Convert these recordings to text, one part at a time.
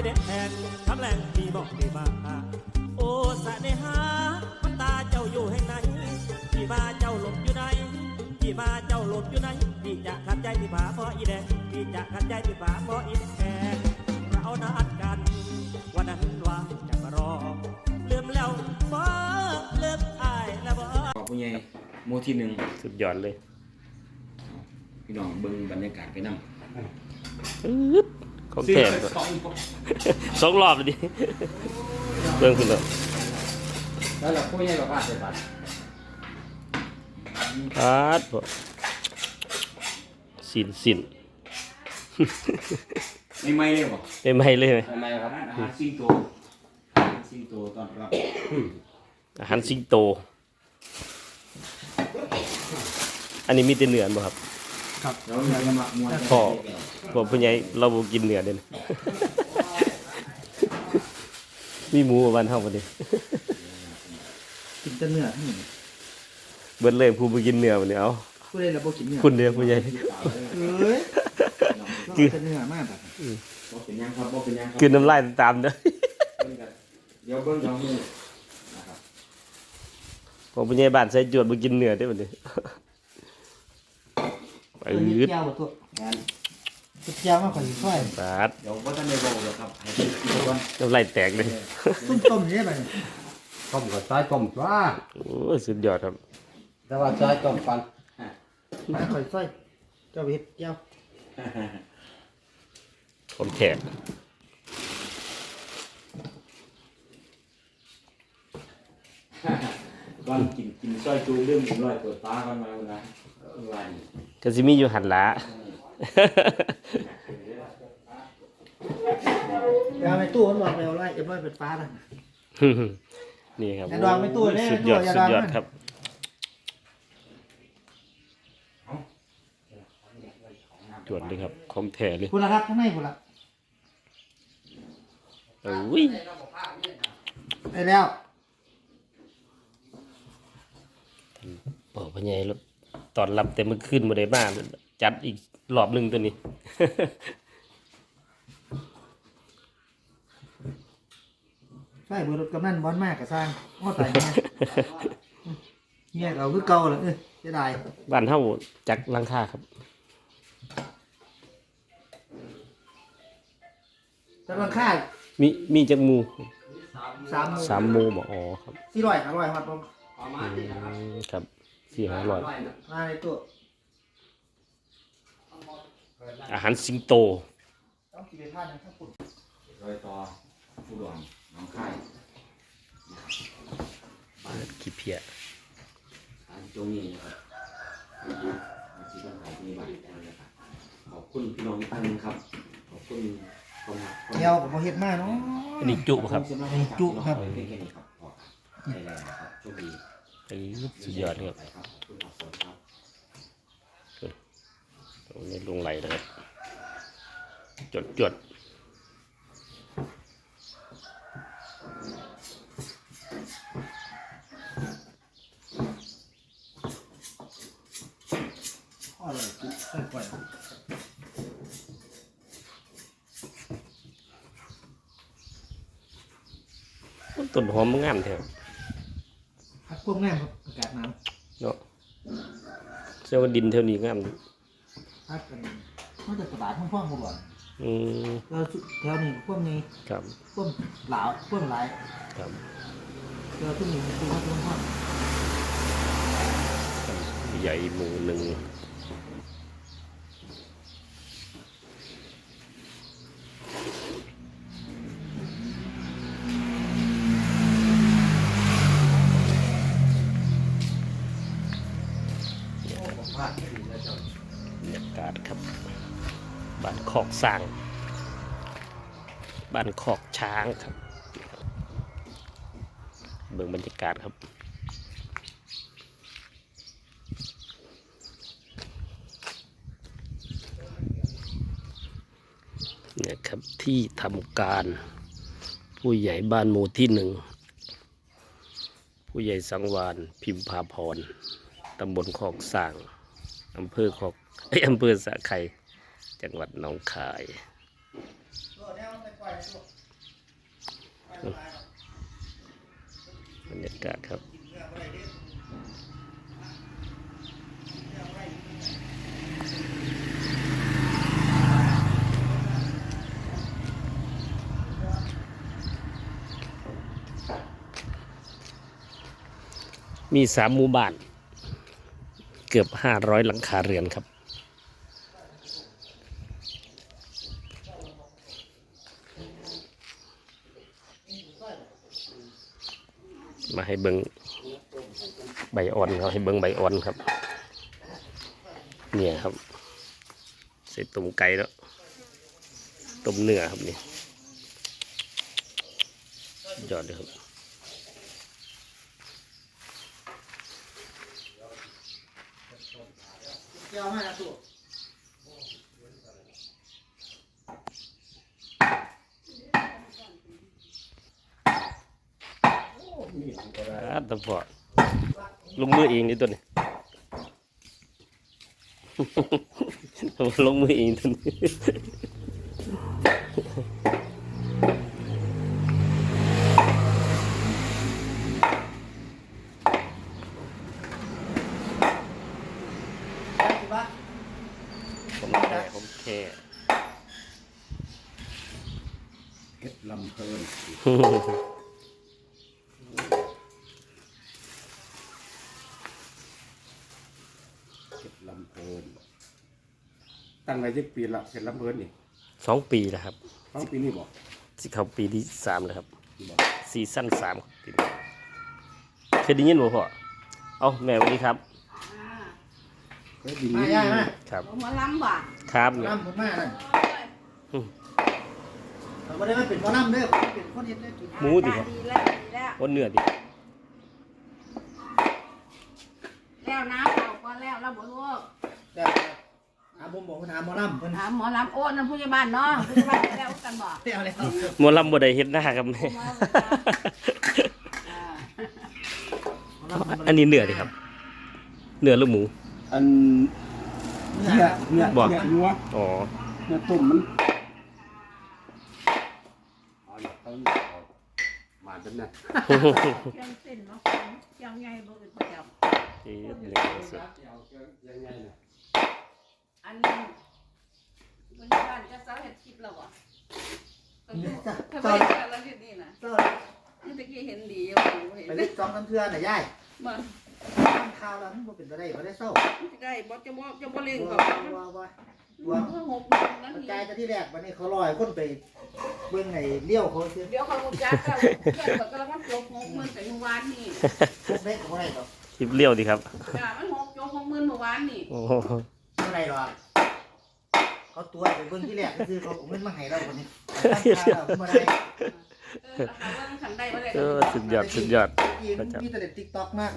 อีแดงคำแรงมีบอกมีมาโอ้สะเนหามันตาเจ้าอยู่แห่งไหนพี่มาเจ้าหลบอยู่ไหนพี่มาเจ้าหลบอยู่ไหนพี่จะขัดใจพี่ผาเพราะอีแดงพี่จะขัดใจพี่ผาเพราะอีแดงเรานัดกัน วันนั้นว่าจะมารอลืมแล้วบ่เลิกอายแล้วบ่ขอบคุณยายโมที่หนึ่งสุดยอดเลย พี่น้องเบิ่งบรรยากาศไปนำปึ๊บ ของแถมสองสองรอบเลยดิเรื่องคุณเหรอแล้วเราพูดยังกับว่าใส่บัตรพาดบ่สินสินไม่ไม่เลยบ่ไม่ไม่เลยไหมไม่ไม่ครับอาหารซิงโตอาหารซิงโตตอนรับอาหารสิงโต อันนี้มีแต่เนื้อบ่ครับ แล้วเราจะมามวนพ่อผมเพิ่นใหญ่เราบ่กินเนื้อเด้นะ มีหมูบ้านเฮาบ่ดิกินแต่เนื้อทั้งหมดเบิดเลยผู้บ่กินเนื้อบ่นี่เอ้าผู้ใดระบบกินเนื้อคุณเด้อผู้ใหญ่ เอ้ยกินแต่เนื้อมากแบบบ่เป็นหยังครับบ่เป็นหยังครับกินน้ำลายตามเด้อเบิ่งกันเดี๋ยวเบิ่งเอามือนะครับผมผู้ใหญ่บ้านใส่จวดบ่กินเนื้อเด้อบัดนี้ ไปตัวนี้ยืดเจียวบ่ตัวงานตัวเจียวมากกว่าค่อยปาดเดี๋ยวบ่ทันได้บอกหรอกครับให้กินก่อนน้ำลายแตกเลยต้มต้มๆนี่ไปต้มกับซอยต้มจ้าโอ้ยสุดยอดครับแต่ว่าซอยต้มปันมาค่อยค่อยเจ้าเฮ็ดเจียวผมแขกก่อนกินกินซอยจูเรื่องหมูลอยเปิดฟ้ากันมาวันนะเออวันนี้ ก็สิมีอยู่หันหละไปเอาในตู้มันบอกไปเอาไล่เอ็มร้อยเป็นฟ้าละนี่ครับแต่ดองไม่ตู้เนี่ยสุดยอดตู้อย่าสุดยอดดองนะ ครับจวดเลยครับ ของแท้เลยคุณละครับข้างในคุณละโอ้ยได้แล้ว บอกพ่อใหญ่รถ ตอนรับแต่เมื่อคืนบ่ได้มาจัดอีกรอบหนึงตัวนี้ใช่เบอร์รถกำนันบอลมากกับสร้างอ้อตายแน่เฮียเอาคือเก่าเลยเอ้ยจะได้บ้านเฮาจักหลังคาครับแต่ราคามีมีจักหมูสามสามหมูบ่อ๋อครับสี่ร้อยห้าร้อยครับผมอืมครับ สี่ห้าร้อยมาในตู้อาหารสิงโตต้องกินไปท่านนะครับคุณรอยต่อผู้ดอนหน้องค่ายขี้เพียอันตรงนี้นะครับอาชีพขายที่บ้านนะครับขอบคุณพี่น้องอีกท่านหนึงครับ ขอบคุณคนหักคนเจียวกับโมเฮ็ดมากเนาะอันนี้จุครับจุครับแค่นี้ครับพอครับได้แล้วนะครับโชคดีเออสุดยอดครับ ไปครับคุณอักษรครับ ตรงนี้ลงไหลนะครับจดจดอร่อยจุใส่ก่อนต้นหอมมันงามแท้พักพวกแม่ครับอากาศหนาวเนาะเชื่อว่าดินเท่านี้งาม พักกันเขาจะกระบาดพ่วงๆมาก่อนอืมเราแถวนี้พวกนี้ครับพวกหลาวพวกหลายครับเราทุกนี้คือว่าทุกห้องใหญ่หมูหนึ่ง พลาดไม่ดีแล้วเจ้า บรรยากาศครับบ้านคอก สร้างบ้านคอกช้างครับ เบิ่งบรรยากาศครับเนี่ยครับที่ทำการผู้ใหญ่บ้านหมู่ที่หนึ่ง ผู้ใหญ่สังวานพิมพาพรตำบลคอกสร้างอำเภอคอกเอ้ยอำเภอสะไคร จังหวัดหนองคายตัวแนวไปปล่อยบรรยากาศครับมีสามหมู่บ้าน เกือบห้าร้อยหลังคาเรือนครับ ให้เบิงใบอ่อนเขาให้เบิงใบอ่อนครับ เนี่ยครับเสร็จต้มไก่แล้วต้มเนื้อครับนี่ยอดเลยครับเจ้ามาแล้ว ตัวอ่าตะพอลงมือเองนี่ตัวนี้ลงมือเองตัวนี้ผมแค่ผมแค่เก็ดลำเพลินเก็ดลำเพลิน ตั้งไว้ที่ปีละเก็ดลำเพลินนี่สองปีแล้วครับสองปีนี่บอกสิเข้าปีที่สามแล้วครับบอกซีซั่นสามครับปีนี้เคยได้ยินบ่พ่อเอาแม่สวัสดีครับเคยไดีมาย่ามาครับ ผมมาล้ำบ่ะครับแม่น้ำผมมานั่นอืมเราไม่ได้มาเป็นหมอน้ำเด้อผมเป็นคนเฮ็ดได้กินหมูดิครับ ดีแล้วดีแล้วโอ้เนื้อดิแล้วน้ำเอาก็แล้วแล้วบ่รู้แต่ อาผมบอกว่าถามหมอน้ำเพิ่นถามหมอลำโอ้นั่นผู้ใหญ่บ้านเนาะผู้ใหญ่บ้านแล้วกันบ่เที่ยวแล้วหมอลำบ่ได้เฮ็ดหน้าครับแม่อ่าหมอลำอันนี้เนื้อดิครับ เนื้อหรือหมู อันเนื้อเนื้อบอก เนื้อนัวอ๋อ เนื้อต้มมันเอาล่ะเอาเอามาจนนะเครื่องเส้นเนาะเครื่องใหญ่บ่อื่นบ่จับนี่เนื้อสดยังไงนะ อันนี้ผู้ใหญ่บ้านจะเซาเฮ็ดคลิปแล้วบ่ก็อยู่ถ้าไปเฮ็ดแล้วเฮ็ดนี่น่ะเจ้านี่ตะกี้เห็นดีอยู่เห็นไปเล็กจองน้ำเทือน่ะยายบ่ทำข้าวแล้วมันบ่เป็นไปได้บ่ได้เศร้าสิได้บ่จะบ่จะบ่เล่งว่าก็ว่าว่าตัวว่าหกโมงนามันทีกลายจะที่แรกวันนี้เขาลอยคนไปเบิ่งไอ้เลี้ยวเขาซื้อเดี๋ยวเขารู้จักกันเพื่อนเขากำลังจบหกหมื่นแต่เมื่อวานนี่พวกเล็กเขาได้หรอกคลิปเลี้ยวดิครับจ้ามันหกจบหกหมื่นเมื่อวานนี่ โอ้โหเท่าไหรหรอกเขาตัวไปเบิ่งที่แรกก็คือเขาเอาเงินมาให้เราคนนี้ตั้งค่าเราบ่ได้เออราคาว่ามันขันได้บ่ได้เออสุดยอดสุดยอด ยิงมีแต่เด็ดติ๊กต็อกมาก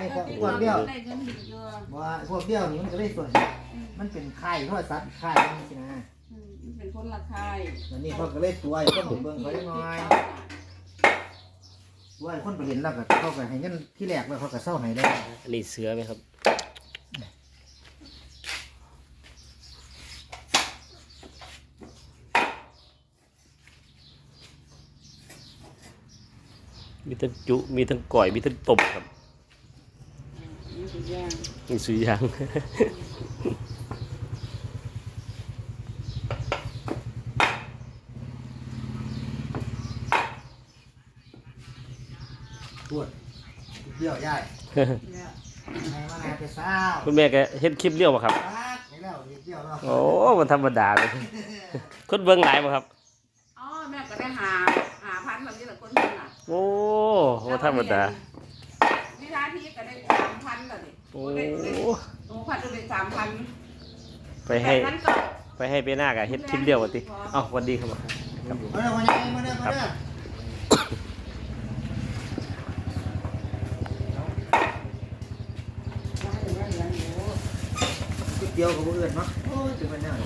นี่เอก็อที่พวว่ากเบี้ยวได้เงินดีเยอะว่าพวกเบี้ยวนี่มันก็ได้ส่วนมันเป็นค่ายโทรศัพท์ค่ายนี่สินะอืมมันเป็นคนละคายวันนี้เขาก็เลยตัวไอ้คนเบิ่งเขาได้น้อยตัวไอ้คนไปเห็นแล้วก็เขาก็ให้เงินที่แรกแล้วเขาก็เศร้าให้ได้อันนี้เสือไหมครับ มีทั้งจุ มีทั้งก่อย มีทั้งตบครับนี่สุดยอดมีสุอยางปวดเบี้ยวย่ายเนี่ยให้มานาไปเศร้าคุณแม่ก็เฮ็ดคลิปเลี้ยวป่ะครับปักให้แล้วเบี้ยวเนาะโอ้มันธรรมดาเลยคนเบิ่งหลายป่ะครับอ๋อแม่ก็ได้หาหาพันแบบนี้แหละคน นึงอะโอ้บ่ธรรมดาวิชาที่ก็ได้สามพันแล้วนี่โอ้ได้ได้โอ้พันได้สามพันไปให้แปดพันเก้าไปให้ไปหน้ากับเฮ็ดคลิปเลี้ยวว่ะติเอ้าสวัสดีครับมาเด้อมาเด้อมาเด้อมาเด้อคิดเดียวกับผู้อื่นเนาะโอ้ยจะเป็นยังไง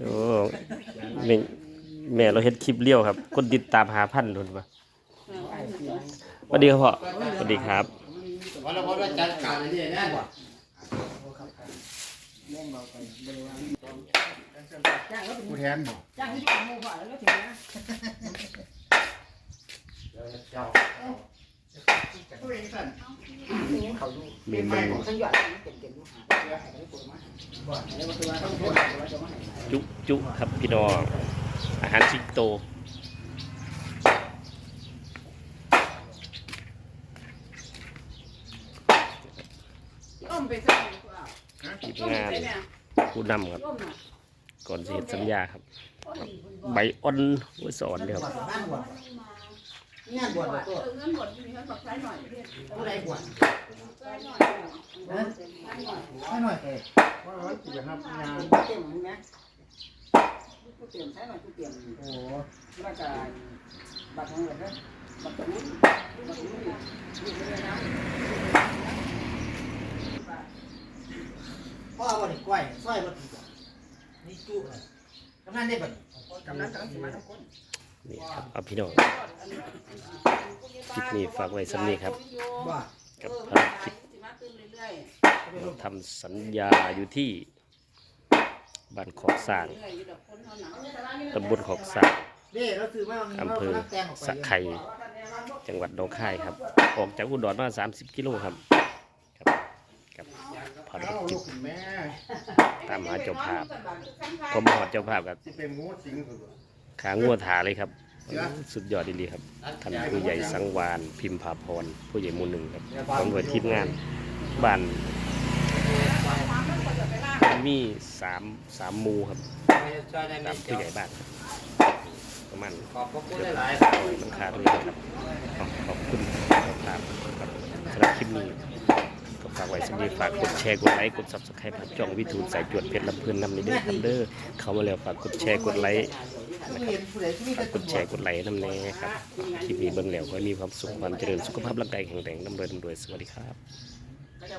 โอ้แม่ แม่เราเฮ็ดคลิปเลี้ยวครับ คนติดตามหาพันโดนปะสวัสดีครับพ่อสวัสดีครับวันละวันว่าจัดการอันนี้แน่บ่แม่งเบาไปบริวารผู้แทนบอกจ้างที่หมู่บ่แล้วถึงนะผู้เองสั่นเขาดูเมเป็นนูไม้ของสัญญาณมันเป็นเก่งอยู่หาเพื่อให้ได้ผลมาบ่แล้วมันคือว่าต้องโทษว่าจะมาให้จุจุครับพี่น้อง อาหารสิงโตย่อมไปใส่กูเอาทีมย่อมงานไปเนี่ยผู้นำครับย่อมน่ะก่อนสิเฮ็ดสัญญาครับ ใบอ่อนไว้สอนเลยครับบ้านบวชงานบวชบ่ตัวเออเงินบวชมีเงินบอกใช้หน่อยเรียกผู้ใดบวชใช้หน่อยนะใช้หน่อย ให้หน่อยเอ้ว่าวันที่ไปรับงานเต็มนะกู เตรียมใช้หน่อยกูเตรียมโอ้แล้วก็บัตรของเหลือบัตรของนี้บัตรของนี้นี่เลยนะพ่อบ่นี่ก้อยซอยบ่ถูกนี่จุเลยกำนันได้บ่กำนันกำลังสิมาทั้งคนนี่ครับเอาพี่น้องคลิปนี้ฝากไว้สำนี้ครับว่ากับเออภารกิจสิมาตื่นเรื่อยเราทำสัญญาอยู่ที่ บ้านขอกสร้างๆเรื่อยๆอยู่ดอกคนเท่านั้นตำบลขอกสร้างเด้เราซื้อมาวันนี้อำเราเภอรับแตงออกไปสะไข่จังหวัดหนองคายครับ ออกจากอุดรมา 30 กิโลครับ ครับกับภารเอ้ากิลูจกคุณแม่ตามหาเจ้าภาพผมหอดเจ้าภาพกับที่เป็นงูสิงคือขางัวถาเลยครับ สุดยอดดีๆครับท่านผู้ใหญ่สังวานพิมพาพรผู้ใหญ่หมู่หนึ่งครับพร้อมด้วยทีมงานบ้าน มีสามสามหมูครับจอยได้ไหมตามผู้ใหญ่บ้านครับประมาณขอบพระคุณหลายมันขาดเลยครับขอบขอบคุณเจ้าภาพครับสำหรับคลิปนี้ก็ฝากไว้สำหรับฝากกดแชร์กดไลค์กดซับสไครป์ผ่านช่องวิทูลสายจวดเพชรลำเพลินนำในเด้อครับเด้อเข้ามาแล้วฝากกดแชร์กดไลค์ๆผู้เห็นผู้ใดที่มีฝาแต่กกดแชร์กดไลค์นำแน่ครับคลิปนี้เบิ่งแล้วก็มีความสุขความเจริญสุขภาพร่างกายแข็งแรงร่ำรวยร่ำรวยสวัสดีครับก็จะ